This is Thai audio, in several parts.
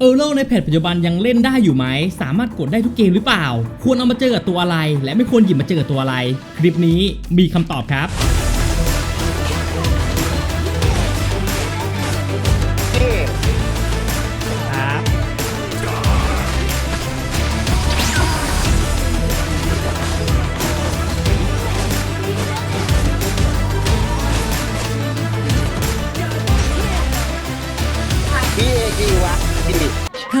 เออร์โลในแพทปัจจุบันยังเล่นได้อยู่ไหม สามารถกดได้ทุกเกมหรือเปล่า ควรเอามาเจอกับตัวอะไร และไม่ควรหยิบมาเจอกับตัวอะไร คลิปนี้มีคำตอบครับ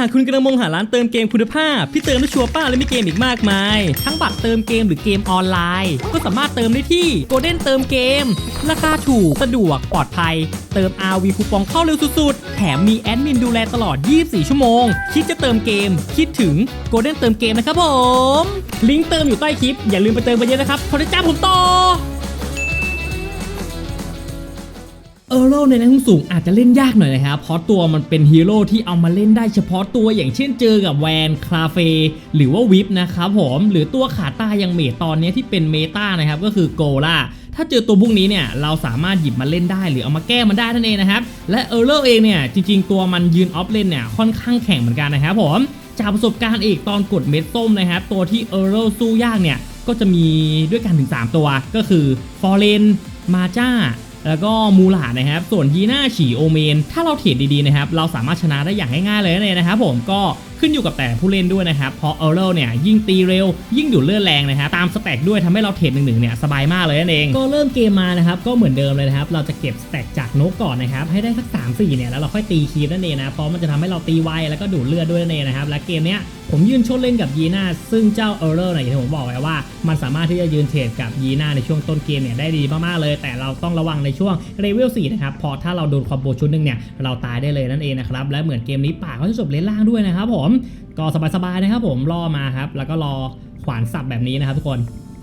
ากคุณกำลังมองหาร้านเติมเกมคุณภาพที่เติมได้ชัวร์ป้าและมีเกมอีกมากมาย ทั้งบัตรเติมเกมหรือเกมออนไลน์ ก็สามารถเติมได้ที่ Golden เติมเกม ราคาถูก สะดวก ปลอดภัย เติม RV คูปองเข้าเร็วสุดๆ แถมมีแอดมินดูแลตลอด 24 ชั่วโมง คิดจะเติมเกม คิดถึง Golden เติมเกมนะครับผม ลิงก์เติมอยู่ใต้คลิป อย่าลืมไปเติมกันเยอะนะครับขอได้จ้าผมต่อ เออร์โรในแรงสูงอาจจะเล่นยากหน่อยนะครับ เพราะตัวมันเป็นฮีโร่ที่เอามาเล่นได้เฉพาะตัวอย่างเช่นเจอกับแวนคลาเฟหรือว่าวิปนะครับผมหรือตัวขาตายังเมตตอนนี้ที่เป็นเมตานะครับก็คือโกล่าถ้าเจอตัวพวกนี้เนี่ยเราสามารถหยิบมาเล่นได้หรือเอามาแก้มันได้นั่นเองนะครับและเออร์โรเองเนี่ยจริง ๆ ตัวมันยืนออฟเลนเนี่ยค่อนข้างแข็งเหมือนกันนะครับผมจากประสบการณ์เอกตอนกดเม็ดส้มนะครับตัวที่เออร์โรสู้ยากเนี่ยก็จะมีด้วยกันถึง 3 ตัวก็คือฟอร์เรนมาจ้า แล้วก็มูหลาดนะครับ ส่วนฮีน่าฉีโอเมน ถ้าเราเทรดดีๆนะครับ เราสามารถชนะได้อย่างง่ายๆเลยนั่นเองนะครับผมก็ ขึ้นอยู่กับแต่ผู้เล่นด้วยนะครับเพราะเออร์เรเนี่ยยิ่งตีเร็ว ยิ่งดูดเลือดแรงนะครับตามสแต็กด้วยทำให้เราเทรดหนึ่งๆเนี่ยสบายมากเลยนั่นเองก็เริ่มเกมมานะครับก็เหมือนเดิมเลยนะครับเราจะเก็บสแต็กจากนกก่อนนะครับให้ได้สัก3 4เนี่ยแล้วเราค่อยตีคีบนั่นเองนะเพราะมันจะทำให้เราตีไวแล้วก็ดูดเลือดด้วยนั่นเองนะครับและเกมเนี้ยผมยืนชนเล่นกับยีน่าซึ่งเจ้าเออร์เรเนี่ยอย่างที่ผมบอกไว้ว่า มันสามารถที่จะยืนเทรดกับยีน่าในช่วงต้นเกมเนี่ยได้ดีมากๆเลย แต่เราต้องระวังในช่วงเลเวล4นะครับพอถ้าเราโดนคอมโบชุดหนึงเนี่ยเราตายได้เลยนั่นเองนะครับและเหมือนเกมนี้ป่าก็จะจบเลนล่างด้วยนะครับผมก็สบายๆนะครับผมรอมาครับ แล้วก็รอขวานสับแบบนี้นะครับทุกคน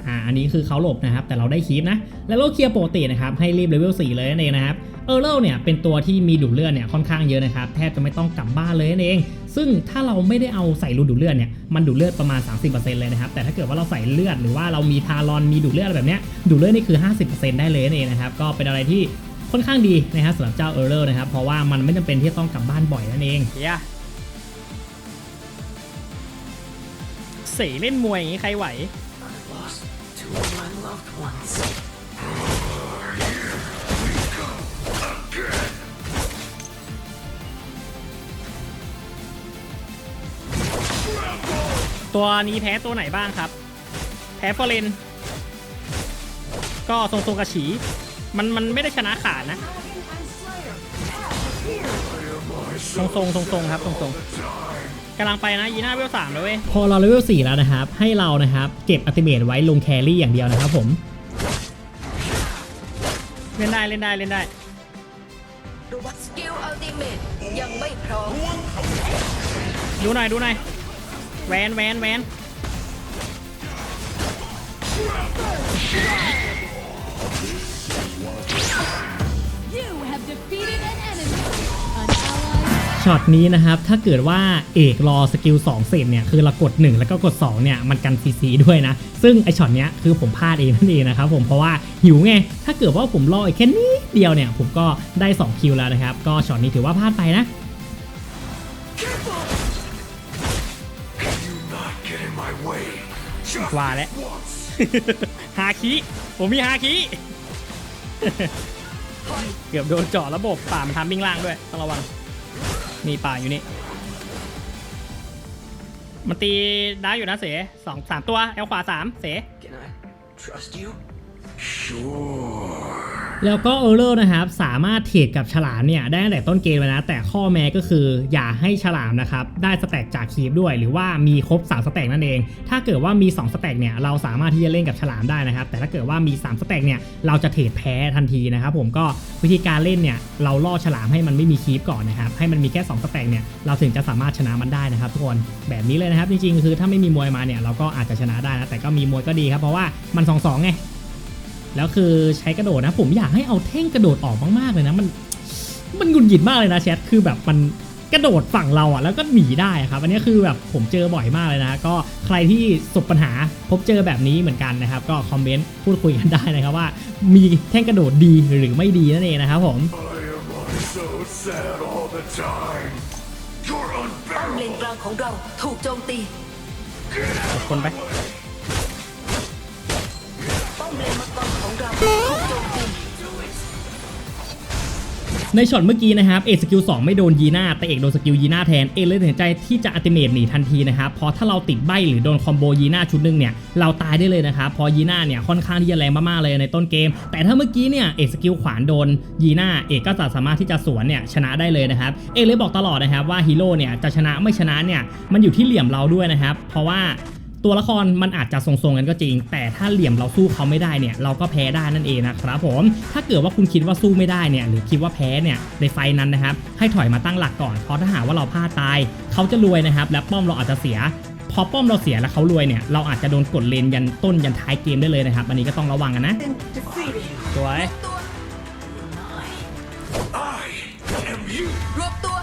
อ่าอันนี้คือเขาหลบนะครับ แต่เราได้คีปนะ แล้วโลเคลียร์ปกตินะครับ ให้รีบเลเวล4เลยนั่นเองนะครับเออร์เลเนี่ยเป็นตัวที่มีดูดเลือดเนี่ยค่อนข้างเยอะนะครับ แทบจะไม่ต้องกลับบ้านเลยนั่นเอง ซึ่งถ้าเราไม่ได้เอาใส่รูดูดเลือดเนี่ยมันดูดเลือดประมาณ 30%เลยนะครับ แต่ถ้าเกิดว่าเราใส่เลือดหรือว่าเรามีทารอนมีดูดเลือดอะไรแบบเนี้ยดูดเลือดนี่คือ 50%ได้เลยนั่นเองนะครับก็เป็นอะไรที่ค่อนข้างดีนะครับสำหรับเจ้าเออร์เลนะครับเพราะว่ามันไม่จำเป็นที่ต้องกลับบ้านบ่อยนั่นเองเเสเล่นมวยอย่างนี้ใครไหว ตัวนี้แพ้ตัวไหนบ้างครับ แพ้ฟอร์เรนก็ทรงทรงกระฉี มันมันไม่ได้ชนะขาดนะ ทรงทรงทรงทรงครับ ทรงทรง กำลังไปนะยีน่าเวลสามแล้วเว้ยพอเราเลเวล4แล้วนะครับ ให้เรานะครับเก็บอัติเมตไว้ลงแครี่อย่างเดียวนะครับผมเล่นได้เล่นได้เล่นได้สกิลอัลติเมตยังไม่พร้อมดูหน่อยดูหน่อยแวนแวนแวน ช็อตนี้นะครับถ้าเกิดว่าเอกรอสกิล2เสร็จเนี่ยคือเรากด 1 แล้วก็กด2เนี่ยมันกันซีซีด้วยนะ ซึ่งไอช็อตเนี้ยคือผมพลาดเองนั่นเองนะครับผมเพราะว่าหิวไง ถ้าเกิดว่าผมรออีกแค่นิดเดียวเนี่ยผมก็ได้ 2 คิวแล้วนะครับ ก็ช็อตนี้ถือว่าพลาดไปนะว่าแล้วฮาคิผมมีฮาคิเกือบโดนเจาะระบบป่ามทำบิ้งล่างด้วยต้องระวัง มีป่าอยู่นี่ มันตีด้อยู่นะเสสองสามตัวเอลขวาสามเส Can I trust you? Sure. แล้วก็เออร์เลอร์นะครับ สามารถเทรดกับฉลามเนี่ยได้ตั้งแต่ต้นเกมเลยนะ แต่ข้อแม้ก็คืออย่าให้ฉลามนะครับ ได้สแต็กจากคีบด้วย หรือว่ามีครบ 3 สแต็กนั่นเอง ถ้าเกิดว่ามี 2 สแต็กเนี่ยเราสามารถที่จะเล่นกับฉลามได้นะครับ แต่ถ้าเกิดว่ามี 3 สแต็กเนี่ยเราจะเทรดแพ้ทันทีนะครับผมก็วิธีการเล่นเนี่ยเราล่อฉลามให้มันไม่มีคีบก่อนนะครับให้มันมีแค่ 2 สแต็กเนี่ยเราถึงจะสามารถชนะมันได้นะครับทุกคนแบบนี้เลยนะครับจริงๆ คือถ้าไม่มีมวยมาเนี่ยเราก็อาจจะชนะได้นะแต่ก็มีมวยก็ดีครับเพราะว่ามัน2-2ไง แล้วคือใช้กระโดดนะ ผมอยากให้เอาเท่งกระโดดออกมากๆเลยนะ มันมันหงุดหงิดมากเลยนะแชทคือแบบมันกระโดดฝั่งเราอะแล้วก็หนีได้อะครับ อันนี้คือแบบผมเจอบ่อยมากเลยนะ ก็ใครที่ประสบปัญหาพบเจอแบบนี้เหมือนกันนะครับ ก็คอมเมนต์พูดคุยกันได้นะครับว่า มีแท่งกระโดดดีหรือไม่ดีนั่นเองนะครับผม Why am I so sad all the time? You're unbearable. เลนกลางของเราถูกโจมตีกดคนไปป้อมเลนมังกร ในช็อตเมื่อกี้นะครับเอกสกิล2ไม่โดนยีน่าแต่เอกโดนสกิลยีน่าแทนเอกเลยตัดสินใจที่จะอัติเมตหนีทันทีนะครับเพราะถ้าเราติดใบหรือโดนคอมโบยีน่าชุดหนึงเนี่ยเราตายได้เลยนะครับพราะยีน่าเนี่ยค่อนข้างที่จะแรงมากๆเลยในต้นเกม แต่ถ้าเมื่อกี้เนี่ยเอกสกิลขวานโดนยีน่าเอกก็จะสามารถที่จะสวนเนี่ยชนะได้เลยนะครับเอกเลยบอกตลอดนะครับว่าฮีโร่เนี่ยจะชนะไม่ชนะเนี่ยมันอยู่ที่เหลี่ยมเราด้วยนะครับเพราะว่า ตัวละครมันอาจจะทรงๆกันก็จริง แต่ถ้าเหลี่ยมเราสู้เขาไม่ได้เนี่ยเราก็แพ้ได้นั่นเองนะครับผมถ้าเกิดว่าคุณคิดว่าสู้ไม่ได้เนี่ยหรือคิดว่าแพ้เนี่ยในไฟล์นั้นนะครับให้ถอยมาตั้งหลักก่อนเพราะถ้าหากว่าเราพลาดตายเขาจะรวยนะครับและป้อมเราอาจจะเสียพอป้อมเราเสียแล้วเขารวยเนี่ยเราอาจจะโดนกดเลนยันต้นยันท้ายเกมได้เลยนะครับ อันนี้ก็ต้องระวังกันนะสวยตัว I am you. รวบตัว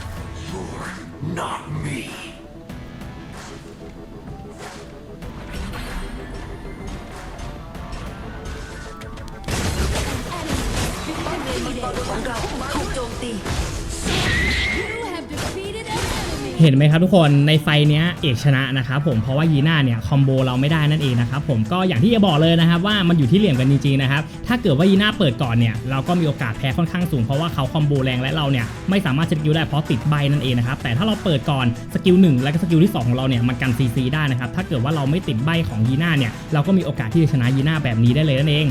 เห็นไหมครับทุกคนในไฟเนี้ยเอกชนะนะครับผมเพราะว่ายีน่าเนี่ยคอมโบเราไม่ได้นั่นเองนะครับผมก็อย่างที่จะบอกเลยนะครับว่ามันอยู่ที่เหลี่ยมกันจริงๆนะครับถ้าเกิดว่ายีน่าเปิดก่อนเนี่ยเราก็มีโอกาสแพ้ค่อนข้างสูงเพราะว่าเขาคอมโบแรงและเราเนี่ยไม่สามารถสกิลได้เพราะติดใบนั่นเองนะครับแต่ถ้าเราเปิดก่อนสกิลหนึ่งและก็สกิลที่สองของเราเนี่ยมันกันซีซีได้นะครับถ้าเกิดว่าเราไม่ติดใบของยีน่าเนี่ยเราก็มีโอกาสที่จะชนะยีน่าแบบนี้ได้เลยนั่นเอง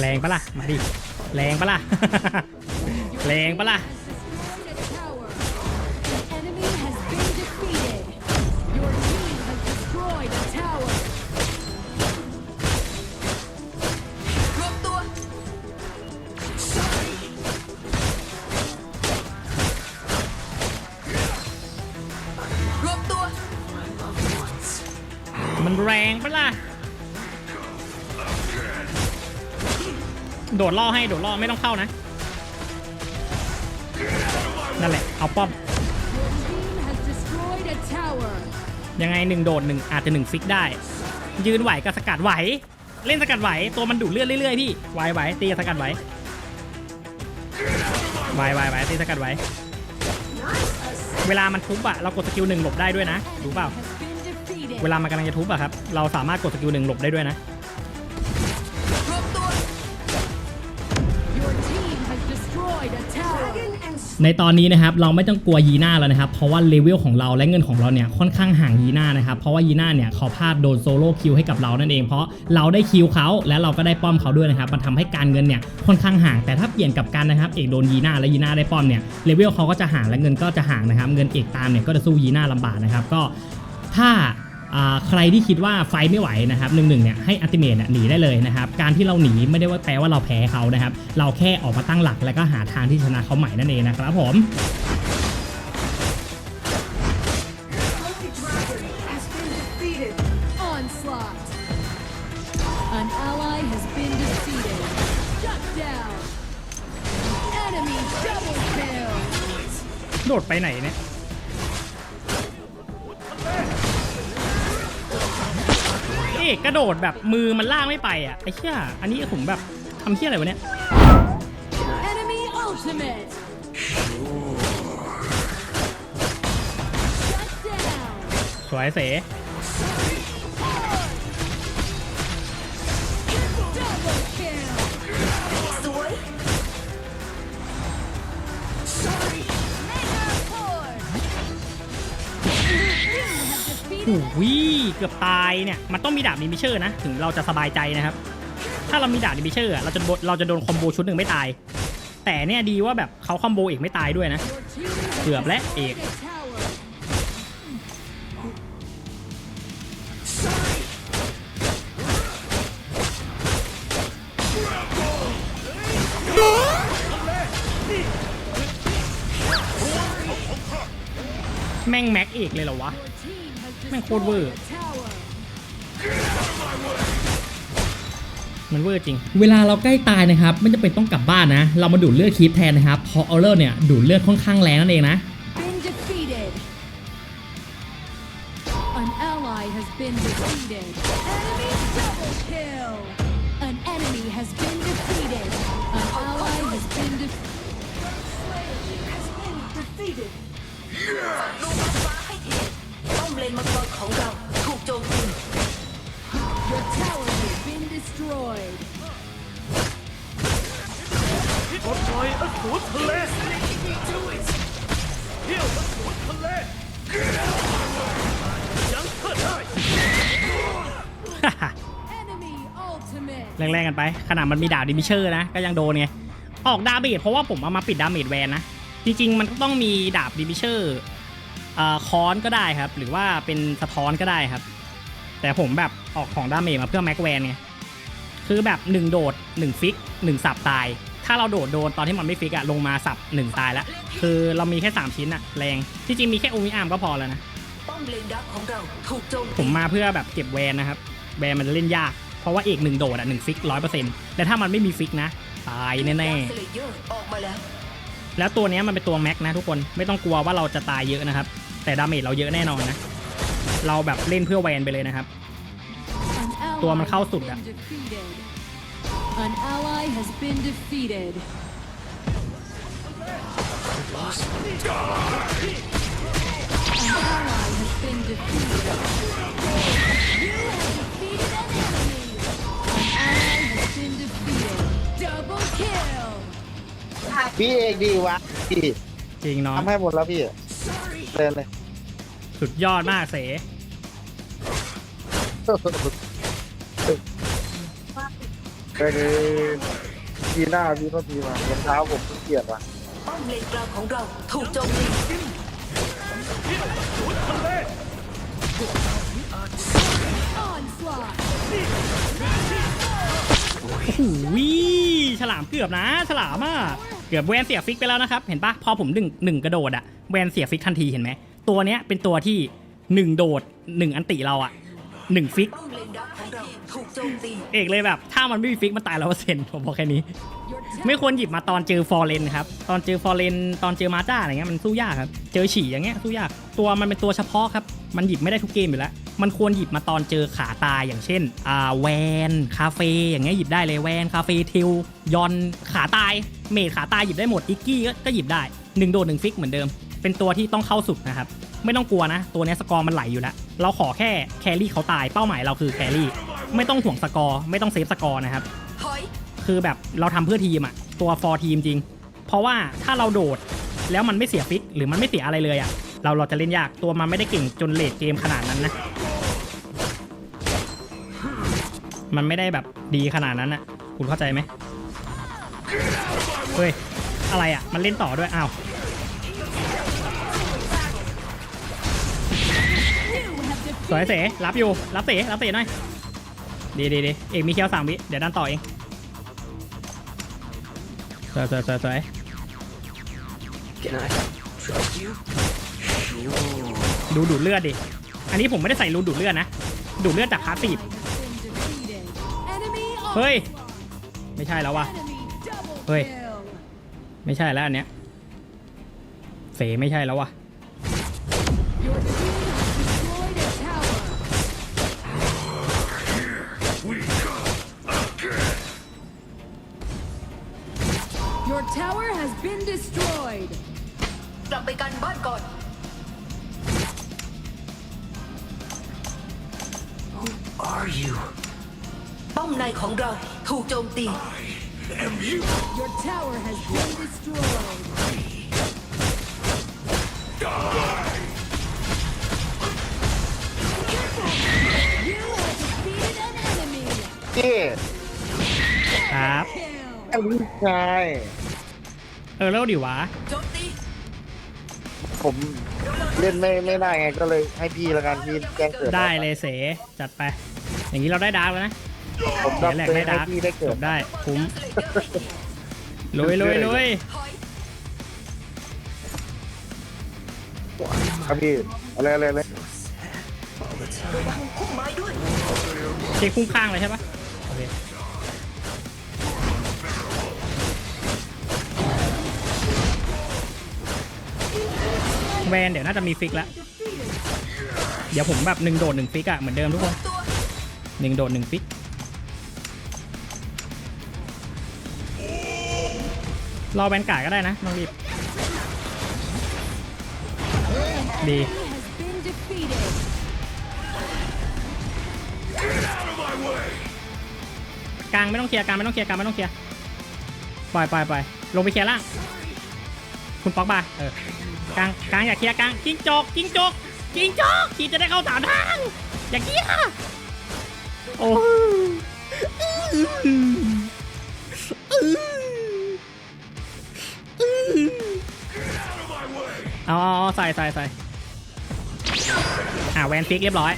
แรงปะล่ะมาดิแรงปะล่ะ แรงปะล่ะ มันแรงปะล่ะ โดดล่อให้โดดล่อไม่ต้องเข้านะ นั่นแหละ เอาป้อม ยังไงหนึ่งโดดหนึ่งอาจจะหนึ่งฟิกได้ ยืนไหวกับสกัดไหว เล่นสกัดไหว ตัวมันดูดเลือดเรื่อยๆพี่ไหวไหวตีสกัดไหวไหวไหวไหวตีสกัดไหว เวลามันทุบอะเรากดสกิลหนึ่งหลบได้ด้วยนะ รู้เปล่า เวลามันกำลังจะทุบอะครับ เราสามารถกดสกิลหนึ่งหลบได้ด้วยนะ ในตอนนี้นะครับเราไม่ต้องกลัวยีน่าแล้วนะครับ เพราะว่าเลเวลของเราและเงินของเราเนี่ยค่อนข้างห่างยีน่านะครับ เพราะว่ายีน่าเนี่ยเขาพลาดโดนโซโล่คิวให้กับเรานั่นเอง เพราะเราได้คิวเขาและเราก็ได้ป้อมเขาด้วยนะครับ มันทำให้การเงินเนี่ยค่อนข้างห่าง แต่ถ้าเปลี่ยนกับกันนะครับเอกโดนยีน่าและยีน่าได้ป้อมเนี่ยเลเวลเขาก็จะห่างและเงินก็จะห่างนะครับ เงินเอกตามเนี่ยก็จะสู้ยีน่าลำบากนะครับ ก็ถ้า ใครที่คิดว่าไฟไม่ไหวนะครับหนึ่งหนึ่งเนี่ยให้อัติเมตหนีได้เลยนะครับการที่เราหนีไม่ได้ว่าแปลว่าเราแพ้เขานะครับเราแค่ออกมาตั้งหลักแล้วก็หาทางที่ชนะเขาใหม่นั่นเองนะครับผม ระโดดแบบมือมันล่างไม่ไปอะไอ้เชี่ยอันนี้ผมแบบทำเชี่ยอะไรวะเนี่ย Enemy ultimate. Shut down. สวยเส หูวิเกือบตายเนี่ย มันต้องมีดาบนิมิเชอร์นะ ถึงเราจะสบายใจนะครับ ถ้าเรามีดาบนิมิเชอร์เราจะโดเราจะโดนคอมโบชุดหนึ่งไม่ตาย แต่เนี่ยดีว่าแบบเขาคอมโบเอกไม่ตายด้วยนะ เกือบและเอกแม่งแม็กเอกเลยเหรอวะ แม่งโคตรเวอร์ destroyed a tower. มันเวอร์จริง เวลาเราใกล้ตายนะครับ ไม่จำเป็นต้องกลับบ้านนะ เรามาดูดเลือดคีปแทนนะครับเพราะออเรอร์เนี่ยดูดเลือดค่อนข้างแรงนั่นเองนะ Been defeated. An ally has been defeated. Enemy double kill. An enemy has been defeated. An ally has been defeated. ดูบัฟฟ้าให้ทีป้อม เลนมังกรของเราถูกโจมตี Your tower has been destroyed. ปลดปล่อยอสูรทะเลเที่ยวอสูรทะเลยังเกิดได้ Enemy ultimate. แรงๆกันไป ขนาดมันมีดาบดิมิเชอร์นะ ก็ยังโดนไง ออกดาเมจเพราะว่าผมเอามาปิดดาเมจแวนนะ จริงๆ มันก็ต้องมีดาบดิมิเชอร์เอ่อ ค้อนก็ได้ครับ หรือว่าเป็นสะท้อนก็ได้ครับ แต่ผมแบบออกของดาเมจมาเพื่อแม็กแวนไงคือแบบ 1 โดด 1 ฟิก 1 สับตาย ถ้าเราโดดโดนตอนที่มันไม่ฟิกอะลงมาสับ 1 ตายแล้ว คือเรามีแค่ 3 ชิ้นอะแรงที่จริงมีแค่อูมิอาร์มก็พอแล้วนะผมมาเพื่อแบบเก็บแวนนะครับ แวนมันเล่นยาก เพราะว่าเอกหนึ่งโดดอะหนึ่งฟิกร้อยเปอร์เซ็นต์แต่ถ้ามันไม่มีฟิกนะ ตายแน่แล้วๆแล้วตัวนี้มันเป็นตัวแม็กนะทุกคนไม่ต้องกลัวว่าเราจะตายเยอะนะครับ แต่ดาเมจเราเยอะแน่นอนนะ เราแบบเล่นเพื่อแวนไปเลยนะครับ An ally ตัวมันเข้าสุด has อะ been defeated. An ally has been defeated. An ally has been defeated. You have defeated an enemy. An ally has been defeated. Double kill. พี่เอกดีวะพี่จริงเนาะทำให้หมดแล้วพี่เดินเลย สุดยอดมากเสไปดีทีหน้าพี่ก็ทีมารองเท้าผมเกลียดว่ะป้อมเลนกลางของเราถูกโจมตี Onslaught. โอ้โหฉลามเกือบนะ ฉลามอะ เกือบแวนเสียฟิกไปแล้วนะครับ เห็นปะพอผมหนึ่งหนึ่งกระโดดอะแวนเสียฟิกทันทีเห็นไหม ตัวเนี้ยเป็นตัวที่หนึ่งโดดหนึ่งอันติเราอะหนึ่งฟิก ป้อมเลนดักของเราถูกโจมตีเอกเลยแบบ ถ้ามันไม่มีฟิกมันตายร้อยเปอร์เซ็นต์ผมบอกแค่นี้ ไม่ควรหยิบมาตอนเจอฟอร์เรนครับ ตอนเจอฟอร์เรนตอนเจอมาจ้าอะไรเงี้ยมันสู้ยากครับ เจอฉี่อย่างเงี้ยสู้ยาก ตัวมันเป็นตัวเฉพาะครับ มันหยิบไม่ได้ทุกเกมอยู่แล้ว มันควรหยิบมาตอนเจอขาตายอย่างเช่นอ่าแวนคาเฟ่อย่างเงี้ยหยิบได้เลยแวนคาเฟ่ทิลยอนขาตายเมดขาตายหยิบได้หมดอิกกี้ก็ก็หยิบได้หนึ่งโดดหนึ่งฟิกเหมือนเดิม เป็นตัวที่ต้องเข้าสุดนะครับ ไม่ต้องกลัวนะ ตัวเนี้ยสกอร์มันไหลอยู่แล้ว เราขอแค่แครี่เขาตายเป้าหมายเราคือแครี่ไม่ต้องห่วงสกอร์ไม่ต้องเซฟสกอร์นะครับถอยคือแบบเราทำเพื่อทีมอะตัวฟอร์ทีมจริง เพราะว่าถ้าเราโดดแล้วมันไม่เสียฟิกหรือมันไม่เสียอะไรเลยอะเราเราจะเล่นยากตัวมันไม่ได้เก่งจนเลดเกมขนาดนั้นนะมันไม่ได้แบบดีขนาดนั้นอะคุณเข้าใจไหมเฮ้ยอะไรอะมันเล่นต่อด้วยอ้าว สวยเสรับอยู่ รับเสรับเสหน่อย ดีดีดีเอกมีเคียวสามวิ เดี๋ยวดันต่อเอง สวยสวยสวยสวย Can I trust you? ดูดูดเลือดดิ อันนี้ผมไม่ได้ใส่รูดูดเลือดนะ ดูดเลือดจากพาสซีฟ has been defeated. Enemy เฮ้ย onslaught. ไม่ใช่แล้ววะ Enemy double Ôi. kill. ไม่ใช่แล้วอันเนี้ย เสไม่ใช่แล้ววะ tower has been destroyed. กลับไปกันบ้านก่อน Are you? ป้อมในของเราถูกโจมตี Am you? Your tower has been destroyed. You have defeated an enemy. พี่ครับ Kill. ไอ้ลูกชาย เออแล้วดิวะโจมตีผมเล่นไม่ไม่ได้ไงก็เลยให้พี่ละกันพี่แจ้งเกิดได้เลยเสจัดไป อย่างนี้เราได้ดาร์กแล้วนะผมเดี๋ดัยบวแหลกเซได้ให้ดาร์กพี่ได้เกิจดบได้คุ้มเซเลเยอร์ให้ทีลุยลุยลุยถอยครับพี่อะไรอะไรอะไรพุ่มไม้ด้วยเช็คคุ้มข้างเลยใช่ปะโอเค แวนเดี๋ยวน่าจะมีฟิกแล้วเดี๋ยวผมแบบหนึ่งโดดหนึ่งฟิกอะเหมือนเดิมทุกคนหนึ่งโดดหนึ่งฟิกรอแวนการ์ดก็ได้นะน้องรีบดีกลางไม่ต้องเคลียร์กลางไม่ต้องเคลียร์กลางไม่ต้องเคลียร์ปล่อยปล่อยปล่อยลงไปเคลียร์ล่าง คุณป๊อกบาเออกลางกลางอย่าเคลียร์กลางจิ้งจกจิ้งจกจิ้งจกขีจะได้เข้าฐานทางอย่าเคลียร์โอ้เอาเอาเอาใส่ใส่ใส่อ่าแวนฟิกเรียบร้อย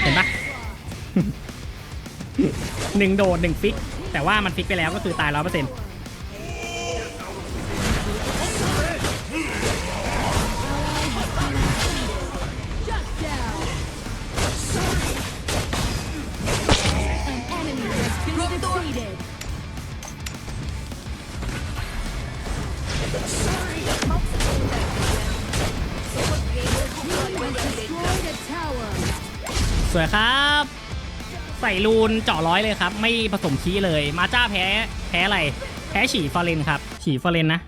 เห็นปะหนึ่งโดดหนึ่งฟิก แต่ว่ามันฟิกไปแล้วก็คือตายร้อยเปอร์เซ็นต์สวยครับ ใส่รูนเจาะร้อยเลยครับ ไม่ผสมคีย์เลยมาจ้าแพ้แพ้อะไร แพ้ฉี่ฟอร์เรนครับ ฉี่ฟอร์เรนนะ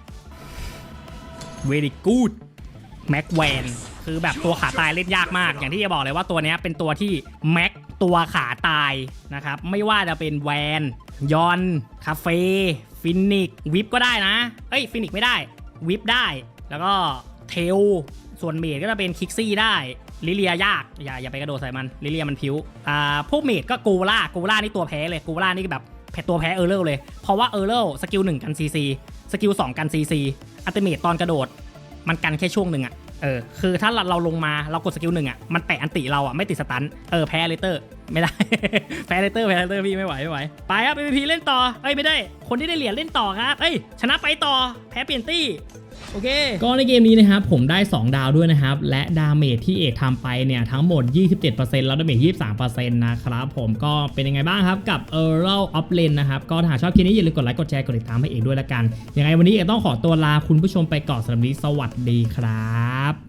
very good แม็กแวนคือแบบตัวขาตายเล่นยากมาก อย่างที่จะบอกเลยว่าตัวนี้เป็นตัวที่แม็กตัวขาตายนะครับ ไม่ว่าจะเป็นแวนยอนคาเฟ่ฟินิกวิปก็ได้นะ เอ้ยฟินิกไม่ได้ วิปได้ แล้วก็เทลส่วนเมดก็จะเป็นคิกซี่ได้ ลิเลียยากอย่าอย่าไปกระโดดใส่มันลิเลียมันพิ้วอ่าพวกเมดก็กูล่ากูล่านี่ตัวแพ้เลยกูล่านี่แบบแพ้ตัวแพ้เออร์เลเลย เพราะว่าเออร์เลสกิลหนึ่งกันซีซีสกิลสองกันซีซีอัลติเมตตอนกระโดด มันกันแค่ช่วงหนึ่งอะเออคือถ้าเราเราลงมาเรากดสกิลหนึ่งอะมันแปะอันติเราอะไม่ติดสตันเออแพ้เลเตอร์ไม่ได้ แพ้เลเตอร์แพ้เลเตอร์พี่ไม่ไหวไม่ไหวไปครับ MVP เล่นต่อเอ้ยไม่ได้ คนที่ได้เหรียญเล่นต่อครับเอ้ยชนะไปต่อแพ้เปลี่ยนตี้ โอเค ก็ในเกมนี้นะครับผมได้ 2 ดาวด้วยนะครับ และดาเมจที่เอกทำไปเนี่ย ทั้งหมด 27%แล้วดาเมจ 23%นะครับผมก็เป็นยังไงบ้างครับ กับ Earl of Len นะครับ ก็ถ้าหากชอบคลิปนี้อย่าลืมกดไลค์กดแชร์กดติดตามให้เอกด้วยละกัน ยังไงวันนี้เอกต้องขอตัวลาคุณผู้ชมไปก่อนสำหรับวันนี้สวัสดีครับ